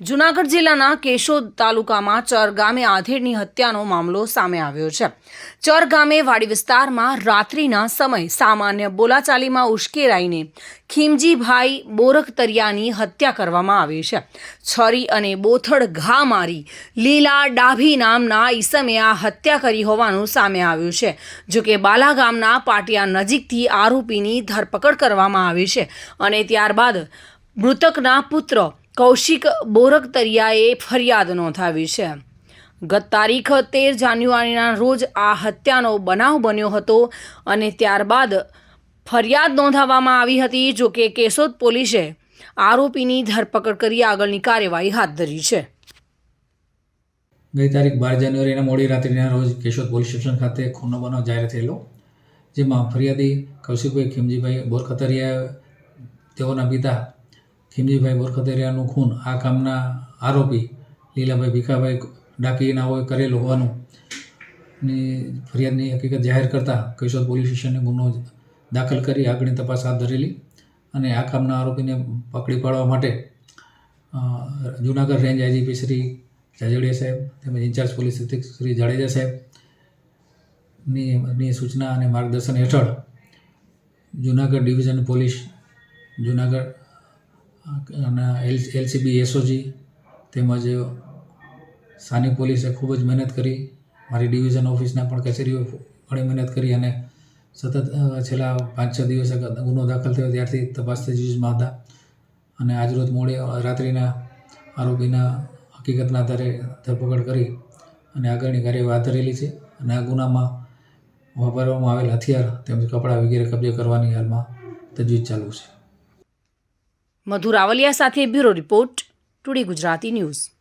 જુનાગઢ જિલ્લાના કેશોદ તાલુકામાં ચર ગામે આધેડની હત્યાનો મામલો સામે આવ્યો છે. ચર ગામે વાડી વિસ્તારમાં રાત્રિના સમય સામાન્ય બોલાચાલીમાં ઉશ્કેરાઈને ખીમજીભાઈ બોરખતરિયાની હત્યા કરવામાં આવી છે. છરી અને બોથડ ઘા મારી લીલા ડાભી નામના ઈસમે આ હત્યા કરી હોવાનું સામે આવ્યું છે. જોકે બાલા ગામના પાટિયા નજીકથી આરોપીની ધરપકડ કરવામાં આવી છે અને ત્યારબાદ મૃતકના પુત્ર કૌશિક બોરકતરિયાએ ફરિયાદ નોંધાવી છે. ગત તારીખ તેર જાન્યુઆરીના રોજ આ હત્યાનો બનાવ બન્યો હતો અને ત્યારબાદ ફરિયાદ નોંધાવવામાં આવી હતી જોકે કેશોદ પોલીસે આરોપીની ધરપકડ કરી આગળની કાર્યવાહી હાથ ધરી છે. ગઈ તારીખ બાર જાન્યુઆરીના મોડી રાત્રિના રોજ કેશોદ પોલીસ સ્ટેશન ખાતે ખૂનનો બનાવ જાહેર થયેલો, જેમાં ફરિયાદી કૌશિકભાઈ ખીમજીભાઈ બોરખતરિયા તેઓના પિતા ખીમજીભાઈ બોરખતરિયાનું ખૂન, આ કામના આરોપી લીલાભાઈ ભીખાભાઈ ડાકીનાઓએ કરેલું હોવાનું ની ફરિયાદની હકીકત જાહેર કરતાં કેશોદ પોલીસ સ્ટેશને ગુનો દાખલ કરી આગળની તપાસ હાથ ધરેલી અને આ કામના આરોપીને પકડી પાડવા માટે જુનાગઢ રેન્જ આઈજીપી શ્રી જાજડિયા સાહેબ તેમજ ઇન્ચાર્જ પોલીસ અધિક્ષક શ્રી જાડેજા સાહેબની ની સૂચના અને માર્ગદર્શન હેઠળ Junagadh division police, Junagadh L LCB, SOG તેમજ સ્થાનિક પોલીસે ખૂબ જ મહેનત કરી. મારી ડિવિઝન ઓફિસના પણ કચેરીઓ ઘણી મહેનત કરી અને સતત છેલ્લા પાંચ છ દિવસે ગુનો દાખલ થયો ત્યારથી તપાસ તજવીજમાં હતા. અને આજરોજ મોડે રાત્રિના આરોપીના હકીકતના આધારે ધરપકડ કરી અને આગળની કાર્યવાહી હાથ ધરેલી છે. અને આ ગુનામાં વાપરવામાં આવેલ હથિયાર તેમજ કપડાં વગેરે કબજે કરવાની હાલમાં તજવીજ ચાલુ છે. મધુ રાવલિયા સાથે bureau report today Gujarati news.